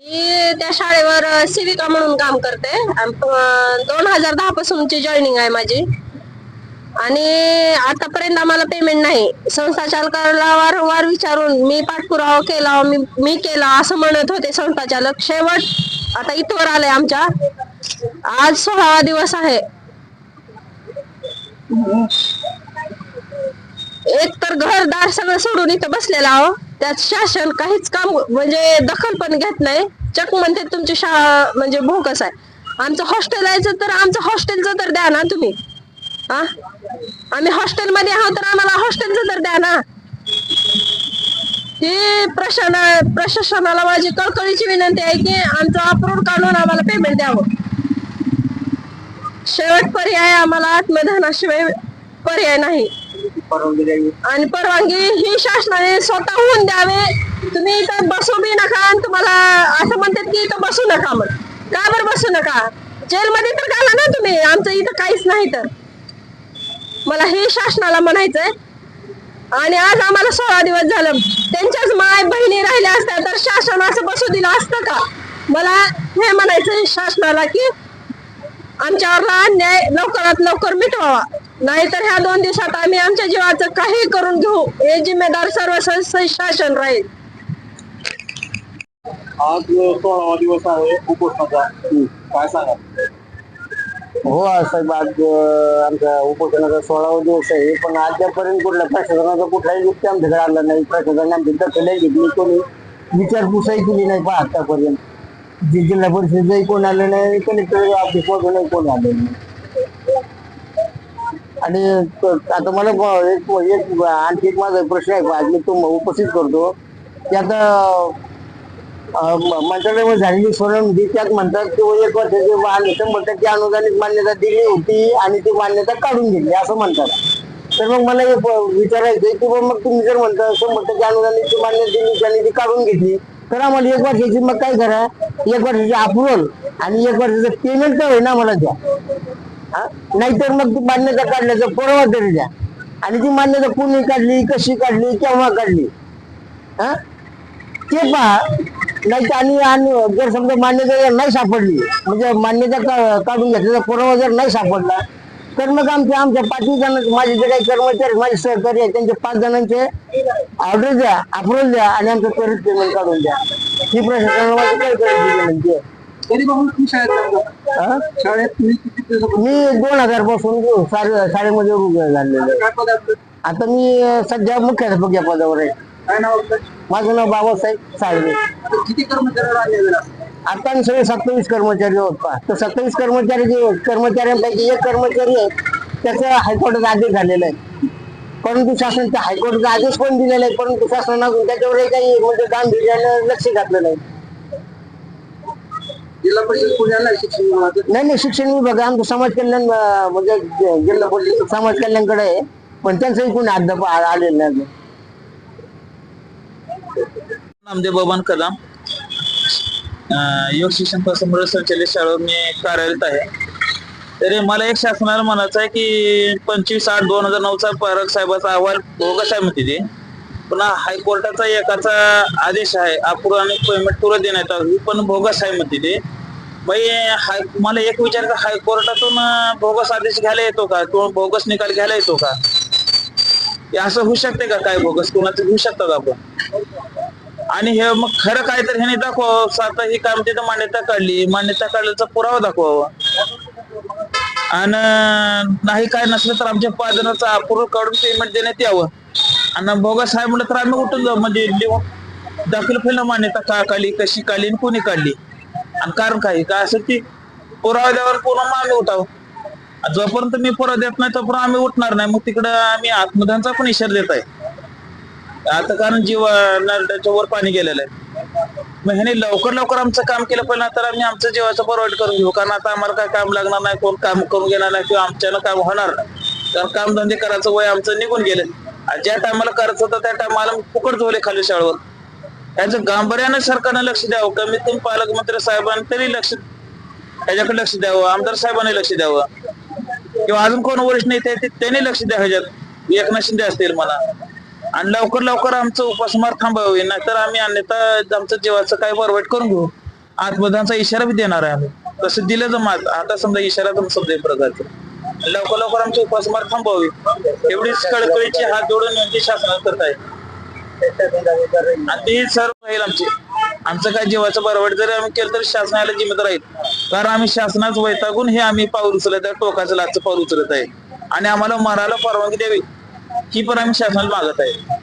मी त्या शाळेवर सेविका म्हणून काम करते. दोन हजार दहा पासूनची जॉईनिंग आहे माझी. आणि आतापर्यंत आम्हाला पेमेंट नाही. संस्था चालकाला वारंवार विचारून मी पाठपुरावा केला मी मी केला असं म्हणत होते संस्था चालक. शेवट आता इथवर आलाय आमच्या. आज सोळावा दिवस आहे. एक तर घरदार सगळं सोडून इथं बसलेला आहो. त्यात शासन काहीच काम म्हणजे दखल पण घेत नाही. चक म्हणते तुमची शाळा म्हणजे भोगस आहे. आमचं हॉस्टेल आहे तर आमचं हॉस्टेलचं तर द्या ना तुम्ही. हा आम्ही हॉस्टेलमध्ये आहोत तर आम्हाला हॉस्टेलचं तर द्या ना. ही प्रशासन प्रशासनाला माझी कळकळीची विनंती आहे की आमचं अप्रूव्ह काढून आम्हाला पेमेंट द्यावं. शेवट पर्याय आम्हाला आत्मधनाशिवाय पर्याय नाही. आणि परवानगी ही शासनाने स्वतःहून द्यावे. तुम्ही इथं बसू बी नका आणि तुम्हाला असं म्हणतात की इथं बसू नका मग का बरं बसू नका? जेलमध्ये तर घाला ना तुम्ही. आमचं इथं काहीच नाही तर. मला हे शासनाला म्हणायचंय. आणि आज आम्हाला सोळा दिवस झालं. त्यांच्याच माय बहिणी राहिल्या असत्या तर शासन असं बसू दिलं असतं का? मला हे म्हणायचंय शासनाला की आमच्यावर अन्याय लवकरात लवकर मिटवावा. नाहीतर ह्या दोन दिवसात आम्ही आमच्या जीवाचं काही करून घेऊ. हे जिम्मेदार सर्व शासन राहील. आज सोळावा दिवस आहे उपोषणाचा काय सांगा हो साहेब आज अं, आमच्या उपोषणाचा सोळावा दिवस आहे. पण अद्यापर्यंत कुठल्या प्रशासनाचा कुठलाही व्यक्ती आमच्याकडे आला नाही. प्रशासनाने आमची दखलही घेतली. कोणी विचारपूसही केली नाही पहा आतापर्यंत. जे जिल्हा परिषदेही कोण आलं नाही कलेक्टर ऑफिस मधूनही कोण आलं नाही. आणि क- आता मला ब- एक एक आणखी एक माझा प्रश्न आहे. आज मी तो उपस्थित करतो. की आता मंत्रालयामध्ये झालेली सोडवणुकी त्यात म्हणतात की एक वर्षाची वाहन शंभर अनुदानित मान्यता दिली होती आणि ती मान्यता काढून दिली असं म्हणतात. तर मग मला एक विचारायचं की मग तुम्ही जर म्हणता शंभर टक्के अनुदानित मान्यता दिली त्याने ती काढून घेतली तर आम्हाला एक वर्षाची मग काय करा? एक वर्षाची अप्रुव्हल आणि एक वर्षाचं पेमेंट तर ना मला द्या. हा? नाहीतर मग ती मान्यता काढल्याचा पुरावा तरी द्या. आणि ती मान्यता कुणी काढली कशी काढली केव्हा काढली? हा? ते पहा. नाही तर आणि आणि जर समजा मान्यता जर नाही सापडली म्हणजे मान्यता का- काढून घेतलेला पुरावा जर नाही सापडला तर मग आमच्या आमच्या पाच जण माझे जे काही कर्मचारी माझे सहकारी आहेत त्यांचे पाच जणांचे ऑर्डर द्या अप्रुव्हल द्या आणि आमचं त्वरित पेमेंट काढून द्या ही प्रशासनाला माझी काय करायची विनंती आहे तरी बघून तुम्ही शाळेत जाता. हा? शाळेत तुम्ही किती दिवसापासून मी दोन हजारपासून शाळे- शाळेमध्ये रुग्ण झालेलो आहे. काय आपलं? आता मी अं, सध्या मुख्याध्यापक या पदावर आहे काय नाव आपलं? माझं नाव बाबासाहेब साळवे. आता किती कर्मचाऱ्यावर झाला आता सगळे सत्तावीस कर्मचारी पहा. तर सत्तावीस कर्मचारी जे कर्मचाऱ्यांपैकी एक कर्मचारी आहे त्याचं हायकोर्टाचा आदेश झालेला आहे. परंतु शासनाचा हायकोर्टाचा आदेश पण दिलेला आहे परंतु शासनानं त्याच्यावर काही म्हणजे गांभीर्यानं लक्ष घातलं नाही जिल्हा परिषद पुण्याला आहे शिक्षण. नाही नाही शिक्षण विभाग आमचं समाज कल्याण अं, म्हणजे जिल्हा परिषद समाज कल्याणकडे आहे. पण त्यांचंही कोणी अद्याप आ- आलेलं नाही अजून. नामदेव बबन कदम योग शिक्षण समृद्ध संचालित शाळेवर मी कार्यरत आहे. तरी मला एक शासनाला म्हणायचं आहे की पंचवीस आठ दोन हजार नऊचा पारक साहेबाचा अहवाल बोगस आहे म्हणते ते. पुन्हा हायकोर्टाचा एकाचा आदेश आहे अपूर्ण आणि पेमेंट पुरं देण्यात यावी पण बोगस आहे म्हणते ते. बाई हाय मला एक विचारायचं हायकोर्टातून भोगस बोगस आदेश घ्यायला येतो का? किंवा बोगस निकाल घ्यायला येतो का? असं होऊ शकते का काय बोगस कोणाचं घेऊ शकतात आपण? आणि हे मग खरं काय तर ह्याने दाखवावं. साता ही काम तिथं मान्यता काढली. मान्यता काढल्याचा पुरावा दाखवावा. आणि नाही काय नसलं तर आमच्या पादनाचा अपूर्ण काढून पेमेंट देण्यात यावं. आणि बोगस आहे म्हणलं तर आम्ही उठून जाऊ? म्हणजे दाखल फेल मान्यता? का काढली? कशी काढली? आणि कोणी काढली? आणि कारण काय? काय असं की पुरावा द्यावर पूर्ण मग आम्ही उठावं. जोपर्यंत मी पुरावा देत नाही तोपर्यंत आम्ही उठणार नाही. मग तिकडं आम्ही आत्मदानचा पण इशारा देत आहे. आता कारण जीव नरड्याच्या वर पाणी गेलेलं आहे. मग ह्याने लवकर लवकर आमचं काम केलं पण तर आम्ही आमचं जेवायचं प्रोव्हाइड करून घेऊ. कारण आता आम्हाला काय काम लागणार नाही कोण काम करून घेणार नाही किंवा आमच्यानं काम होणार नाही. कारण काम धंदे करायचं वय आमचं निघून गेलं. आणि ज्या टायमाला करायचं होतं त्या टायमाला फुकट झोले खाली शाळेवर. याचं गांभीर्यानं सरकारनं लक्ष द्यावं. कमीत कमी पालकमंत्री साहेबांनी तरी लक्ष याच्याकडे लक्ष द्यावं. आमदार साहेबांनी लक्ष द्यावं. किंवा अजून कोण वरिष्ठ नेते त्यांनी लक्ष द्या ह्याच्यात. एकनाथ शिंदे असतील मला आणि लवकर लवकर आमचं उपासमार थांबावे नाहीतर आम्ही अन्यथा आमचं जीवाचं काय बरवाईट करून घेऊ. आत्मदानचा इशारा बी देणार आहे आम्ही. तसं दिलं जमात आता समजा इशारा समजा प्रकारचा. लवकर लवकर आमचे उपासमार थांबावे. एवढीच कळकळीची हात जोडून विनंती शासनात करत आहे आणि ते सर्व राहील आमची. आमचं काय जीवाचं बरवाईट जरी आम्ही केलं तरी शासनाला जिम्मेदार आहेत. कारण आम्ही शासनाच वैतागून हे आम्ही पाऊल उचलत आहे टोकाचं लाचचं पाऊल उचलत आहे. आणि आम्हाला मराला परवानगी द्यावी. ही पण आम्ही शासनाला मागत आहे.